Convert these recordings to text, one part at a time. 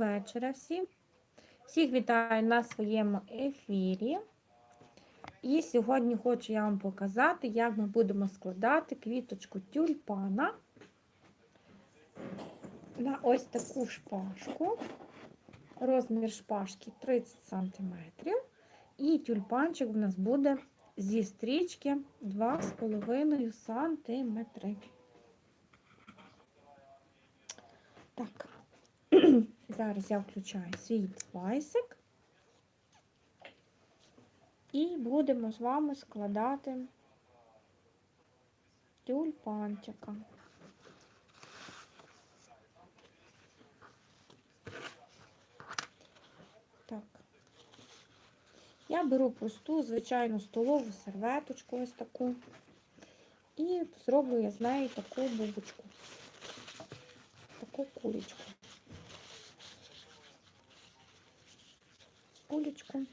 вечора всім. Всіх вітаю на своєму ефірі. І сьогодні хочу я вам показати, як ми будемо складати квіточку тюльпана на ось таку шпажку. Розмір шпажки 30 см. І тюльпанчик в нас буде зі стрічки 2,5 см. Так, зараз я включаю свій девайсик і будемо з вами складати тюльпанчика. Так. Я беру просту, звичайну столову серветочку ось таку. І зроблю я з неї таку бубочку, таку кулечку. Кулечку.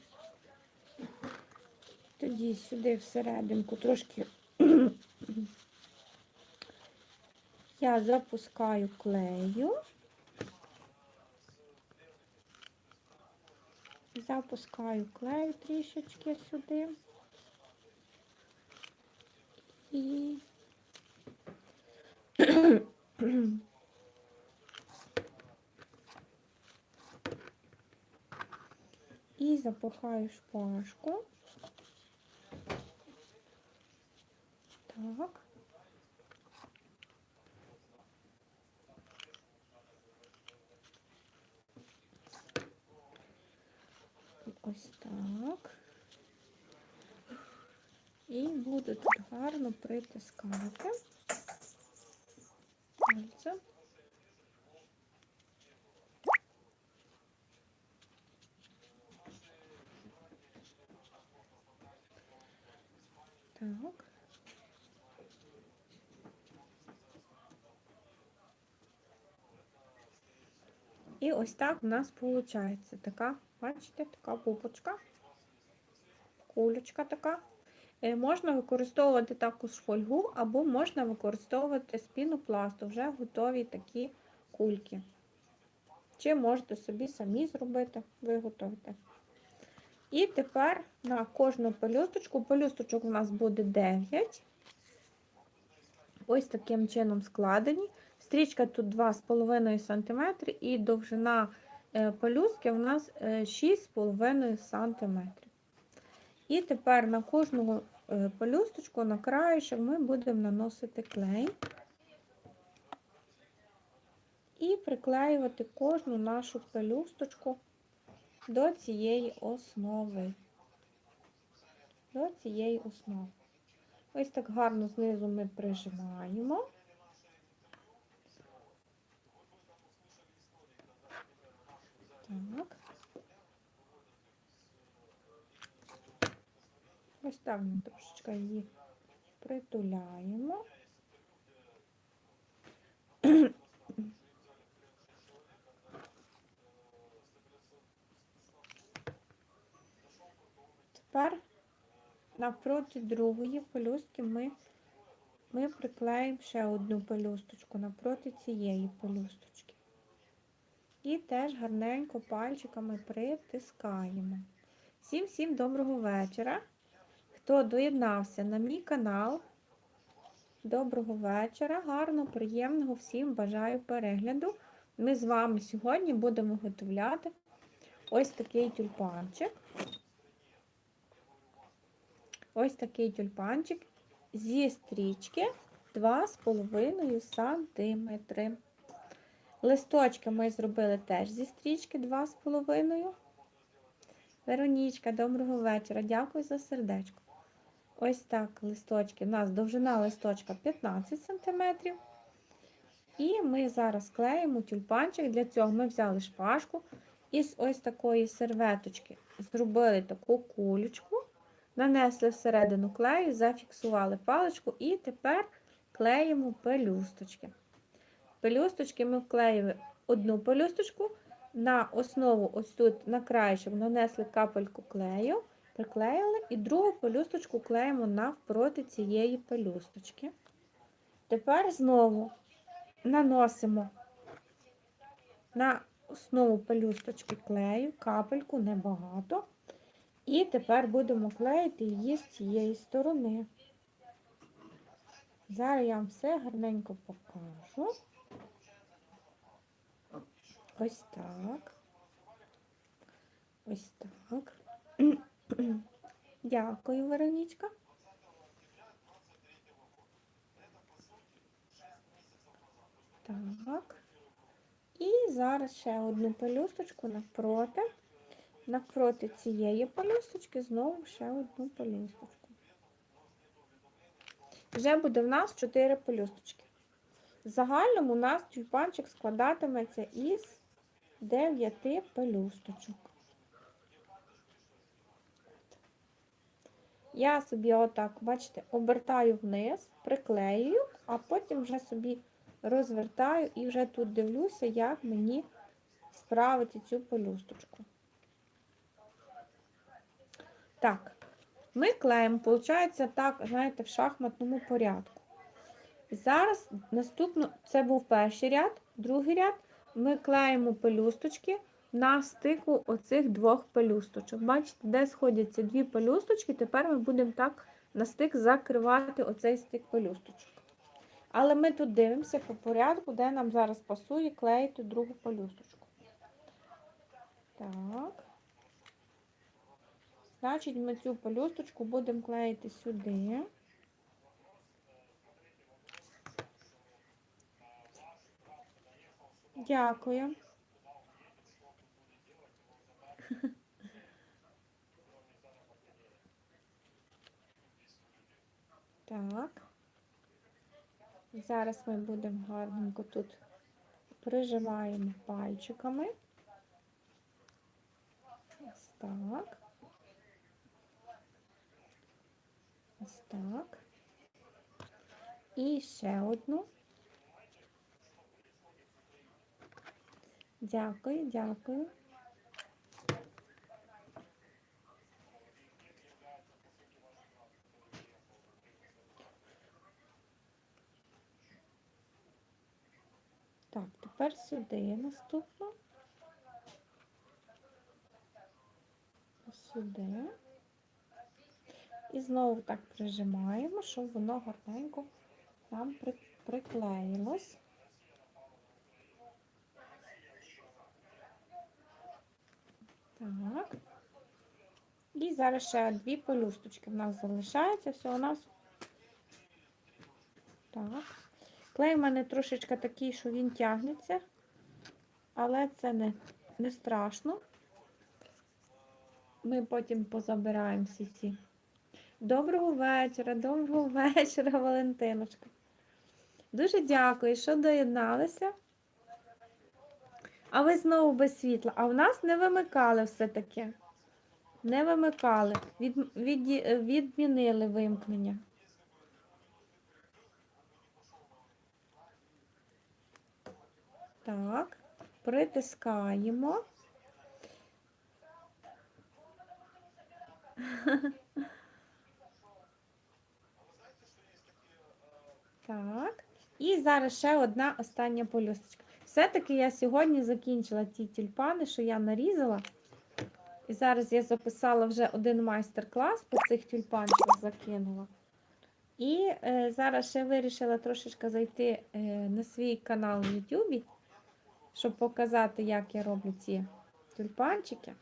Тоді сюди всерединку трошки я запускаю клею. Запускаю клею трішечки сюди. І і запихаю шпажку. Так. Ось так. І буду тут гарно притискати пальцем. Так. І ось так у нас виходить така, бачите, така пупочка, кулечка така. Е, можна використовувати також фольгу, або можна використовувати з пінопласту, вже готові такі кульки. Чи можете собі самі зробити, виготовити. І тепер на кожну пелюсточку, пелюсточок у нас буде 9. Ось таким чином складені. Стрічка тут 2,5 см і довжина е, пелюстки у нас 6,5 см. І тепер на кожну е, пелюсточку, на краєшок ми будемо наносити клей і приклеювати кожну нашу пелюсточку до цієї основи. До цієї основи. Ось так гарно знизу ми прижимаємо. Так. Ось так ми трошечки її притуляємо. Тепер навпроти другої пелюстки ми ми приклеїмо ще одну пелюсточку напроти цієї пелюсточки. І теж гарненько пальчиками притискаємо. Всім-всім доброго вечора. Хто доєднався на мій канал, доброго вечора, гарно, приємного всім бажаю перегляду. Ми з вами сьогодні будемо готувати ось такий тюльпанчик. Ось такий тюльпанчик зі стрічки 2,5 см. Листочки ми зробили теж зі стрічки 2,5. Веронічка, доброго вечора. Дякую за сердечко. Ось так листочки. У нас довжина листочка 15 см. І ми зараз клеїмо тюльпанчик. Для цього ми взяли шпажку і з ось такої серветочки зробили таку кулечку, нанесли всередину клею, зафіксували паличку і тепер клеїмо пелюсточки. Пелюсточки ми вклеїли одну пелюсточку, на основу, ось тут на краєчок нанесли капельку клею, приклеїли і другу пелюсточку клеїмо навпроти цієї пелюсточки. Тепер знову наносимо на основу пелюсточки клею, капельку, небагато. І тепер будемо клеїти її з цієї сторони. Зараз я вам все гарненько покажу. Ось так. Ось так. Дякую, Веронічка. Так. І зараз ще одну пелюсточку навпроти. Навпроти цієї пелюсточки знову ще одну пелюсточку. Вже буде в нас 4 пелюсточки. В загальному у нас тюльпанчик складатиметься із 9 пелюсточок. Я собі отак, бачите, обертаю вниз, приклеюю, а потім вже собі розвертаю і вже тут дивлюся, як мені справити цю пелюсточку. Так, ми клеїмо, виходить, так, знаєте, в шахматному порядку. Зараз наступно, це був перший ряд, другий ряд, ми клеїмо пелюсточки на стику оцих двох пелюсточок. Бачите, де сходяться дві пелюсточки, тепер ми будемо так на стик закривати оцей стик пелюсточок. Але ми тут дивимося по порядку, де нам зараз пасує клеїти другу пелюсточку. Так. Значить, ми цю пелюсточку будемо клеїти сюди. Дякую. Так. Зараз ми будемо гарненько тут прижимаємо пальчиками. Ось так. Ось так. І ще одну. Дякую, дякую. Так, тепер сюди наступно. Сюди. І знову так прижимаємо, щоб воно гарненько нам при- приклеїлось. Так. І зараз ще дві пелюсточки в нас залишається. Все у нас. Так. Клей в мене трошечки такий, що він тягнеться, але це не, не страшно. Ми потім позабираємо всі ці. Доброго вечора, доброго вечора, Валентиночка. Дуже дякую, що доєдналися. А ви знову без світла. А в нас не вимикали все-таки. Не вимикали. Від, від, відмінили вимкнення. Так, притискаємо. Так. І зараз ще одна остання полюсточка. Все-таки я сьогодні закінчила ті тюльпани, що я нарізала. І зараз я записала вже один майстер-клас по цих тюльпанчиках закинула. І е, зараз ще вирішила трошечки зайти е, на свій канал в YouTube, щоб показати, як я роблю ці тюльпанчики.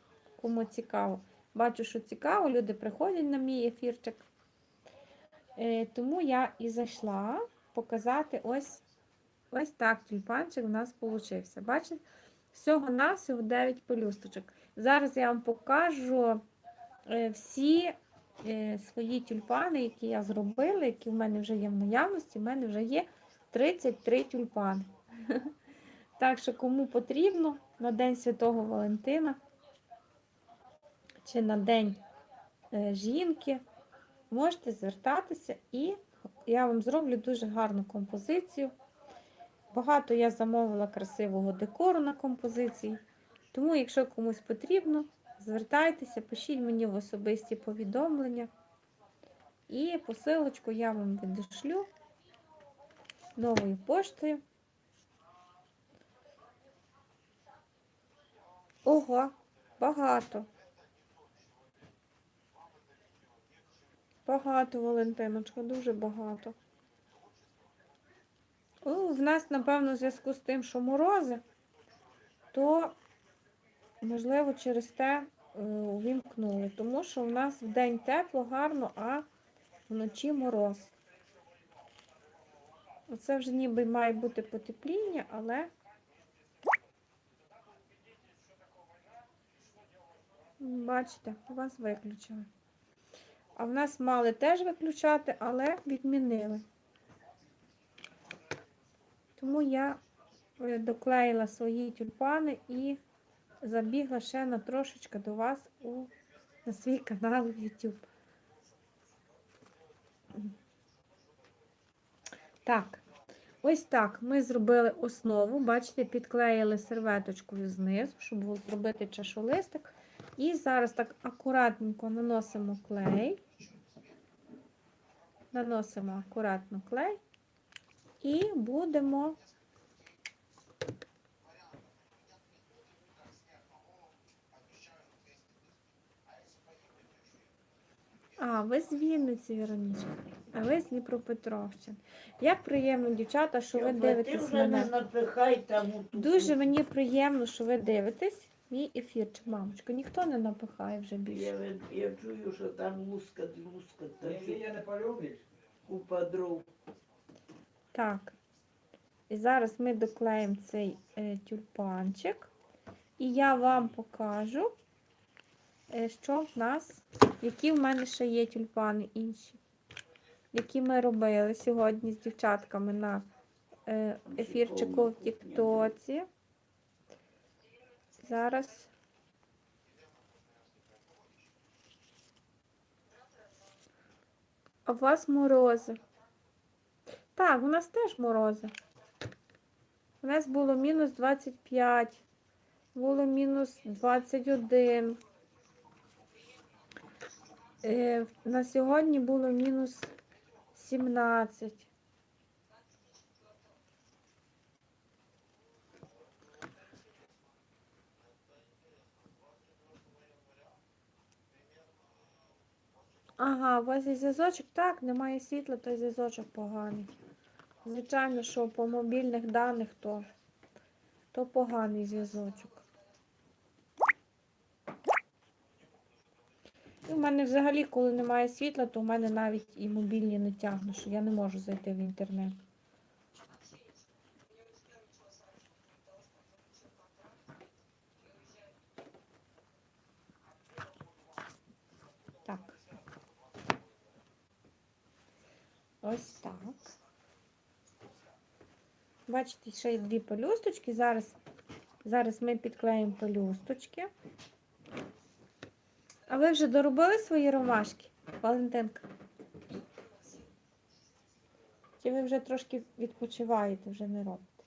Кому цікаво. Бачу, що цікаво, люди приходять на мій ефірчик. Е, тому я і зайшла показати ось ось так тюльпанчик у нас вийшов. Бачите? Всього-навсього 9 пелюсточок. Зараз я вам покажу е, всі е, свої тюльпани, які я зробила, які в мене вже є в наявності. У мене вже є 33 тюльпани. Так що, кому потрібно на День Святого Валентина чи на День е, жінки, можете звертатися і я вам зроблю дуже гарну композицію. Багато я замовила красивого декору на композиції. Тому, якщо комусь потрібно, звертайтеся, пишіть мені в особисті повідомлення. І посилочку я вам відошлю новою поштою. Ого, багато. Багато, Валентиночка, дуже багато. О, в нас, напевно, в зв'язку з тим, що морози, то, можливо, через те е, увімкнули. Тому що в нас в день тепло, гарно, а вночі мороз. Оце вже ніби має бути потепління, але бачите, вас виключили. А в нас мали теж виключати, але відмінили. Тому я е, доклеїла свої тюльпани і забігла ще на трошечки до вас у, на свій канал в YouTube. Так, ось так ми зробили основу. Бачите, підклеїли серветочкою знизу, щоб зробити чашолистик. І зараз так акуратненько наносимо клей. Наносимо акуратно клей і будемо А, ви з Вінниці, Віронічка, а ви з Дніпропетровщини. Як приємно, дівчата, що ви дивитесь мене. Дуже мені приємно, що ви дивитесь мій ефірчик, мамочка. Ніхто не напихає вже більше. Я, я чую, що там лускат, лускат, та я не полюбиш, купа дров. Так. І зараз ми доклеїмо цей е, тюльпанчик. І я вам покажу, е, що в нас, які в мене ще є тюльпани інші, які ми робили сьогодні з дівчатками на е, ефірчику в Тіктоці. Зараз. А у вас морози. Так, у нас теж морози. У нас було мінус 25, було мінус 21. Е, на сьогодні було мінус 17. Ага, у вас є зв'язочок? Так, немає світла, то зв'язочок поганий. Звичайно, що по мобільних даних то, то поганий зв'язочок. І в мене взагалі, коли немає світла, то в мене навіть і мобільні не тягне, що я не можу зайти в інтернет. Так. Ось так. Бачите, ще є дві пелюсточки. Зараз, зараз ми підклеїмо пелюсточки. А ви вже доробили свої ромашки, Валентинка? Чи ви вже трошки відпочиваєте, вже не робите?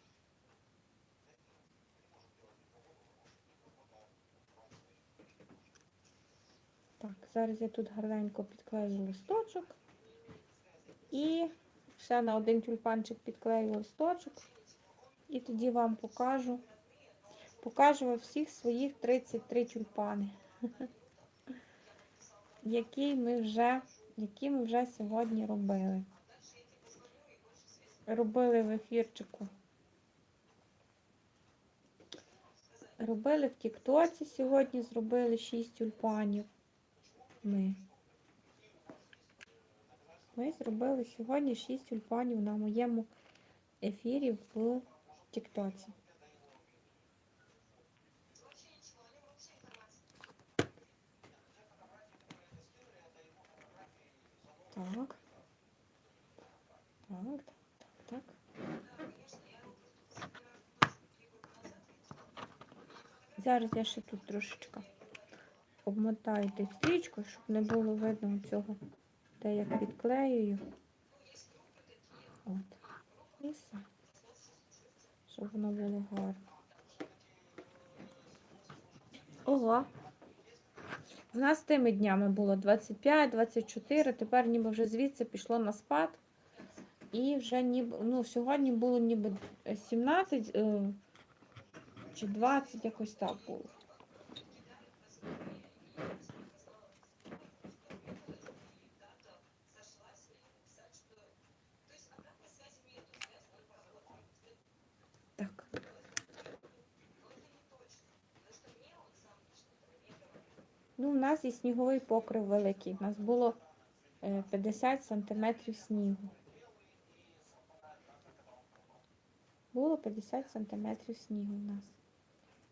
Так, зараз я тут гарненько підклею листочок. І ще на один тюльпанчик підклею листочок. І тоді вам покажу. Покажу вам всіх своїх 33 тюльпани. Які ми вже, які ми вже сьогодні робили. Робили в ефірчику. Робили в Тіктоці сьогодні, зробили 6 тюльпанів. Ми. Ми зробили сьогодні 6 тюльпанів на моєму ефірі в Тіктоці. Так. Так, так, так. Зараз я ще тут трошечка обмотаю тих стрічкою, щоб не було видно цього, де я підклеюю. От. І все. Щоб воно було гарно. Ого. В нас тими днями було 25, 24, тепер ніби вже звідси пішло на спад. І вже ніби, ну, сьогодні було ніби 17 е, чи 20, якось так було. Ну, у нас і сніговий покрив великий. У нас було е, 50 сантиметрів снігу. Було 50 сантиметрів снігу у нас.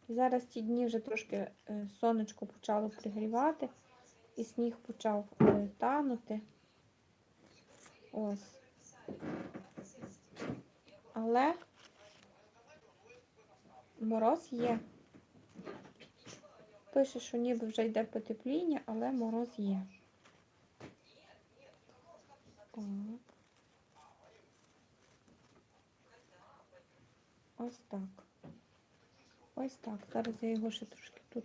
Зараз ці дні вже трошки е, сонечко почало пригрівати, і сніг почав е, танути. Ось. Але мороз є. Пише, що ніби вже йде потепління, але мороз є. Так. Ось так. Ось так. Зараз я його ще трошки тут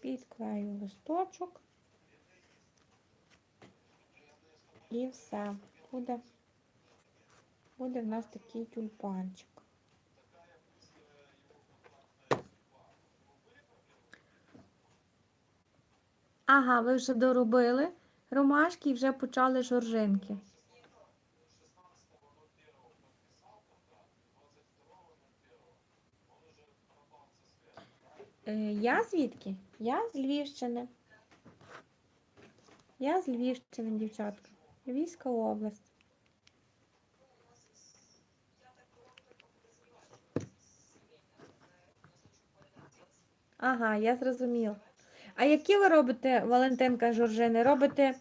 підклею листочок. І все. Буде, буде в нас такий тюльпанчик. Ага, ви вже доробили ромашки і вже почали жоржинки. Е, Я звідки? Я з Львівщини. Я з Львівщини, дівчатка. Львівська область. Ага, я зрозуміла. А які ви робите, Валентинка Жоржини? Робите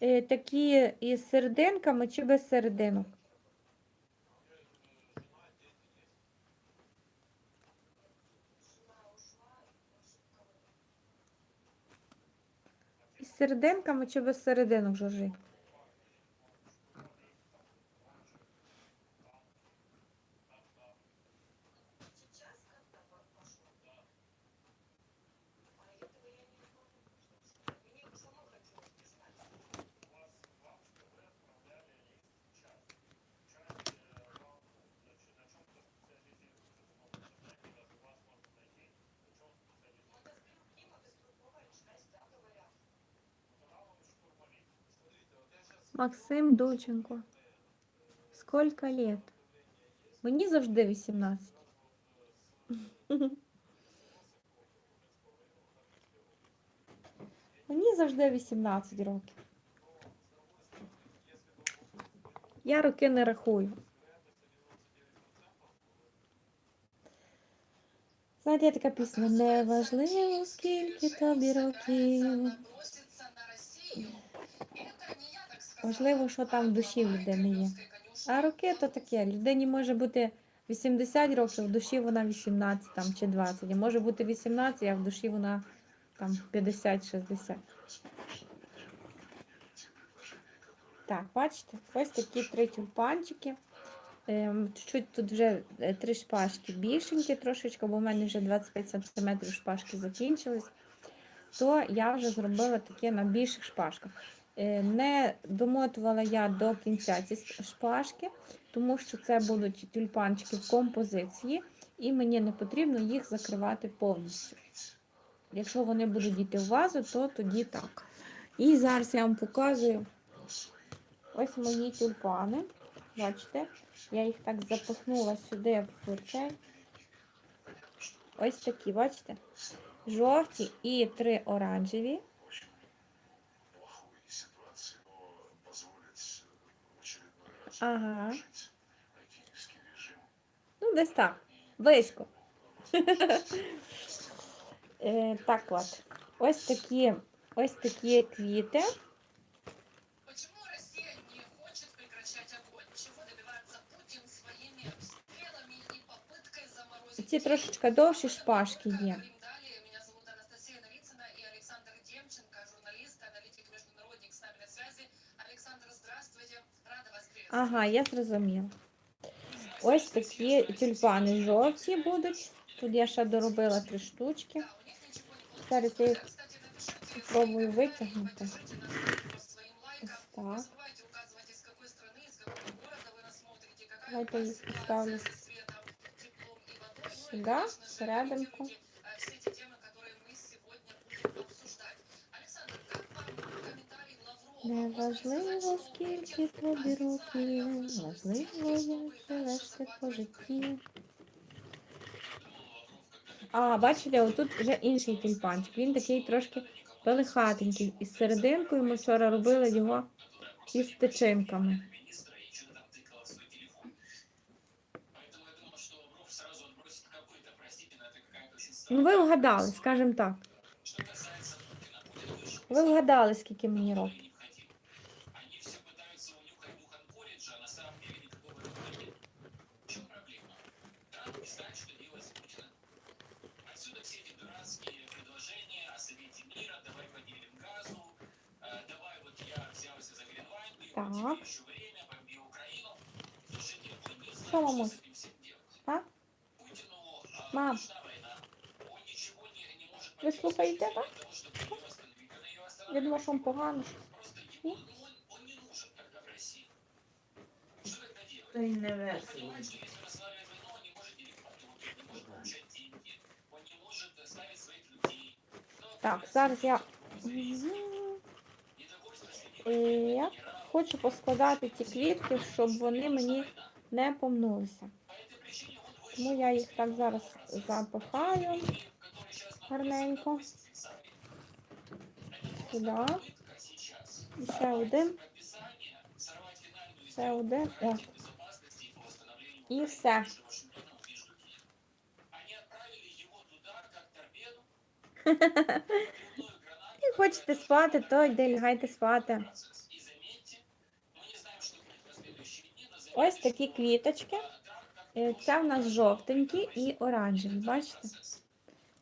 е, такі із серединками чи без серединок? Із серединками чи без серединок жоржи? Максим Дученко. Сколько лет? Мені завжди 18. Мені завжди 18 років. Я роки не рахую. Знаєте, є така пісня Неважливо, скільки тобі років. Важливо, що там в душі в людини є. А роки то таке. Людині може бути 80 років, в душі вона 18 там, чи 20. А може бути 18, а в душі вона там 50-60. Так, бачите, ось такі три тюльпанчики. Ем, Чуть-чуть тут вже е, три шпажки більшенькі трошечки, бо в мене вже 25 см шпажки закінчились. То я вже зробила таке на більших шпажках. Е, Не домотувала я до кінця ці шпажки, тому що це будуть тюльпанчики в композиції, і мені не потрібно їх закривати повністю. Якщо вони будуть йти в вазу, то тоді так. І зараз я вам показую ось мої тюльпани. Бачите, я їх так запихнула сюди в цей. Ось такі, бачите? Жовті і три оранжеві. Ага. Ну, десь так. Близько. Е, Так от. Ось такі, ось такі квіти. Ці трошечки довші шпажки є. Ага, я зрозуміла. Ось такі тюльпани жовті будуть. Тут я ще доробила три штучки. Да, у них ничего не получится. Зараз я їх Кстати, напишите спробую свои витягнути. поддержите наш вопрос своим лайком. Ось Не так. забывайте указывать, из какой страны, Неважливо, скільки тобі років, важливо, як живеш ти по житті. А, бачите, отут вже інший тюльпанчик. Він такий трошки пелихатенький. Із серединкою ми вчора робили його із тичинками. Ну, ви вгадали, скажімо так. Ви вгадали, скільки мені років. не может получать деньги, он не может э, ставить своих людей. Но Так, Россия зараз я просто Мгм. недовольство среди Е, я генералов. хочу поскладати ті квітки, щоб вони мені не помнулися. По этой причине он вышел Тому я їх из так зараз процесса, запихаю который сейчас гарненько. сюди. просто попытка сейчас І ще один, подписания, сорвать финальную ще один. О, гарантии безопасности и по восстановлению і Украины все. между Вашингтоном и между Киевом. Они отправили его туда, как торпеду, взрывную гранату, І хочете спати, то йди лягайте спати. процесс. И заметьте, мы не знаем, что будет в последующие дни, но Ось заметьте, такі квіточки. что Трамп как Е, Це в нас жовтенькі і оранжеві. Бачите? процесс.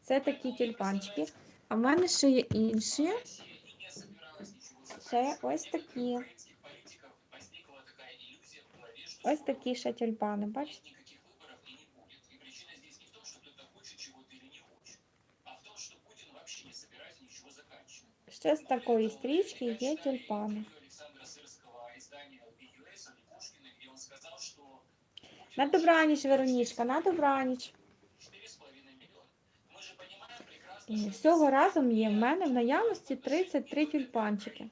Це такі тюльпанчики. А в мене ще є інші. Ще є заканчивать. ось такі. Украинских политиков возникла такая иллюзия в голове, что Ось такі ще тюльпани. Бачите? никаких выборов и не будет. И причина здесь не в том, что кто-то хочет чего-то или не хочет, а в том, что Путин вообще не собирается ничего заканчивать. Ще з такої стрічки є тюльпани. Александра Сырского издания BUS о Лягушкине, где он сказал, что Путин На добраніч, Веронічка, на добраніч. 4,5 миллиона. Мы же понимаем прекрасно, І что всього разом є в мене в наявності 33 тюльпанчики.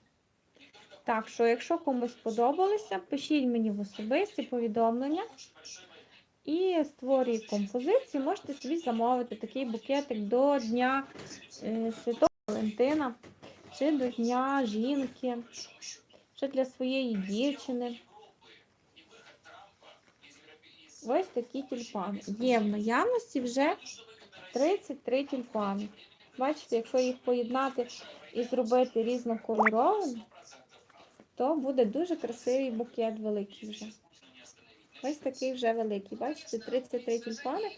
Так що, якщо комусь сподобалося, пишіть мені в особисті повідомлення і створюю композиції. Можете собі замовити такий букетик до Дня е, Святого Валентина чи до Дня жінки, чи для своєї дівчини. Ось такі тюльпани. Є в наявності вже 33 тюльпани. Бачите, якщо їх поєднати і зробити різнокольоровим, то буде дуже красивий букет великий вже. Ось такий вже великий. Бачите, 33 тюльпани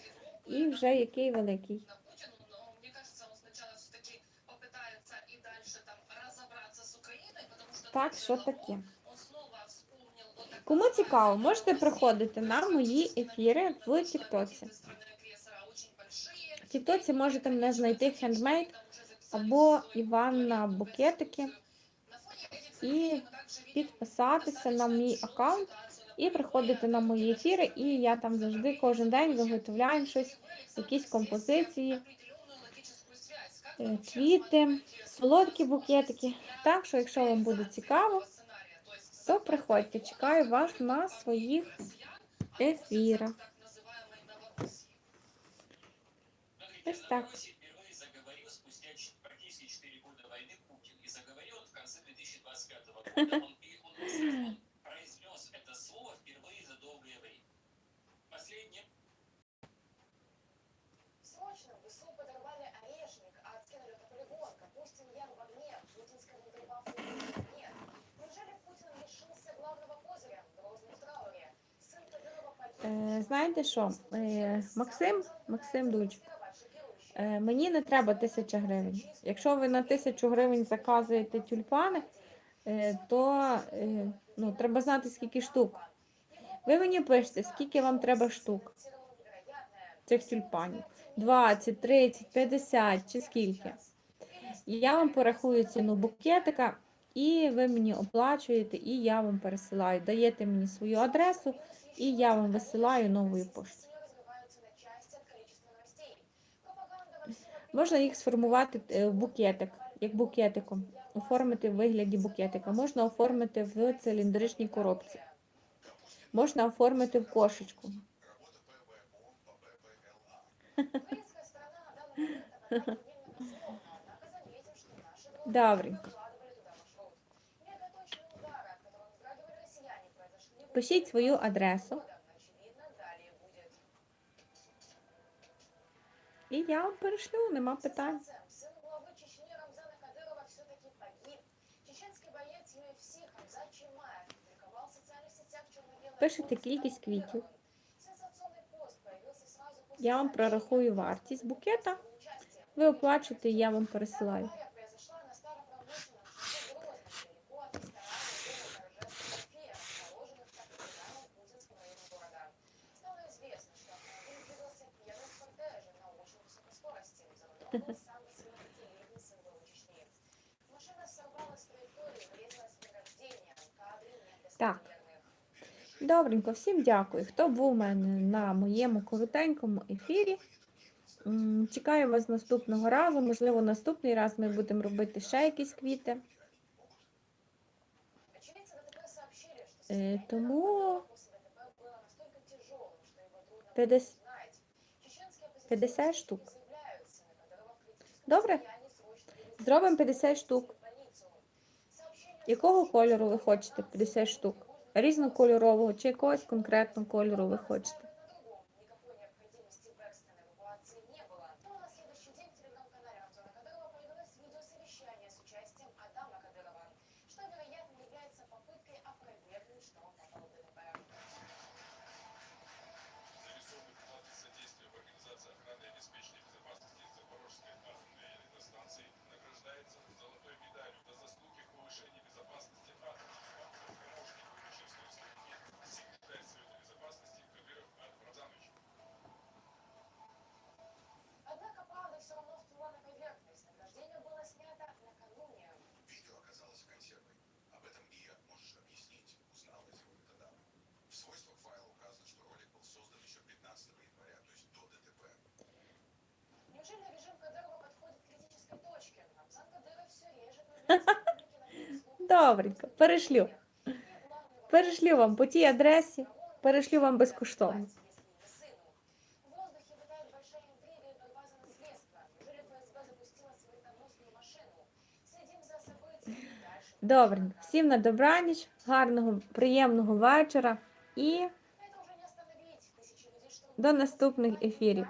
і вже який великий. на Путину, но мне кажется, он сначала все-таки попытается и дальше там разобраться с Украиной, потому что Так, тот же що Лавров, таке? он снова вспомнил о так Кому называемой цікаво, можете России, приходити на мої России, ефіри в потому что Тіктоці. аппетиты страны-агрессора очень большие. В Тіктоці можете мене знайти хендмейд Там уже записали або свою Іванна новую Букетики На фоне этих і підписатися на мій аккаунт і приходити на мої ефіри. І я там завжди кожен день виготовляю щось, якісь композиції, е, квіти, солодкі букетики. Так що, якщо вам буде цікаво, то приходьте. Чекаю вас на своїх ефірах. Ось так. произнес это слово впервые за долгое время. Последнее Срочно в ВСУ подорвали орешник, а откинули на полигон. Капустин яр в огне. Путинскому дорвался нет. Неужели Путин лишился главного козыря? Грозный в трауре. Сын Кадырова погиб. Е, знаєте що, е, Максим, Максим Дудь, е, мені не треба тисяча гривень. Якщо ви на тисячу гривень заказуєте тюльпани, е, то е, ну, треба знати, скільки штук. Ви мені пишете, скільки вам треба штук цих тюльпанів. 20, 30, 50 чи скільки. Я вам порахую ціну букетика, і ви мені оплачуєте, і я вам пересилаю. Даєте мені свою адресу, і я вам висилаю новою поштою. Можна їх сформувати е, в букетик, як букетиком, оформити в вигляді букетика. Можна оформити в циліндричній коробці. Можна оформити в кошечку. Турецкая сторона одновременно однако заметим, что наши дроны Добренько. прокладывали туда маршрут. Мегаточные удары, от которых вздрагивали россияне, произошли в Пишіть свою адресу, годах. Очевидно, далее будет. і я вам перешлю, нема питань. Пишете фото с кількість Кадыровым. квітів. Сенсационный пост появился сразу после Я вам сообщения прорахую о вартість букета. его участии. Ви оплачуєте, і я вам пересилаю. Авария произошла на старопромышленном шоссе Грозном, недалеко от ресторана Дома торжественных феер, расположенных так Добренько, всім дякую, хто був у мене на моєму коротенькому ефірі. М, Чекаю вас наступного разу. Можливо, наступний раз ми будемо робити ще якісь квіти. Очевидцы ДТП сообщили, что Э, состояние тому Кадырова после ДТП было настолько тяжелым, что его трудно было Пятьдес- узнать. Чеченские оппозиционные 50 силы штук. заявляют, сын Кадырова в критическом Добре? состоянии, срочно перевезли Зробимо в 50 штук. больницу. Сообщение Якого сообщили, кольору ви что хочете? Кадыров 50 сегодня штук. Різнокольорового чи якогось конкретного кольору ви хочете. свойствах файла указано, что ролик был создан еще 15 января, то есть до ДТП. Неужели режим Кадырова подходит к критической точке? Рамзан Кадыров все реже появляется в публике на фейсбуке. Добренько, перешлю. И главный Перешлю вам по тій адресі, перешлю вам безкоштовно. В воздухе витает большая интрига и борьба за наследство. Неужели ФСБ запустила смертоносную машину? Следим за событиями дальше. Добренько, всім на добраніч, гарного, приємного вечора і до наступних ефірів.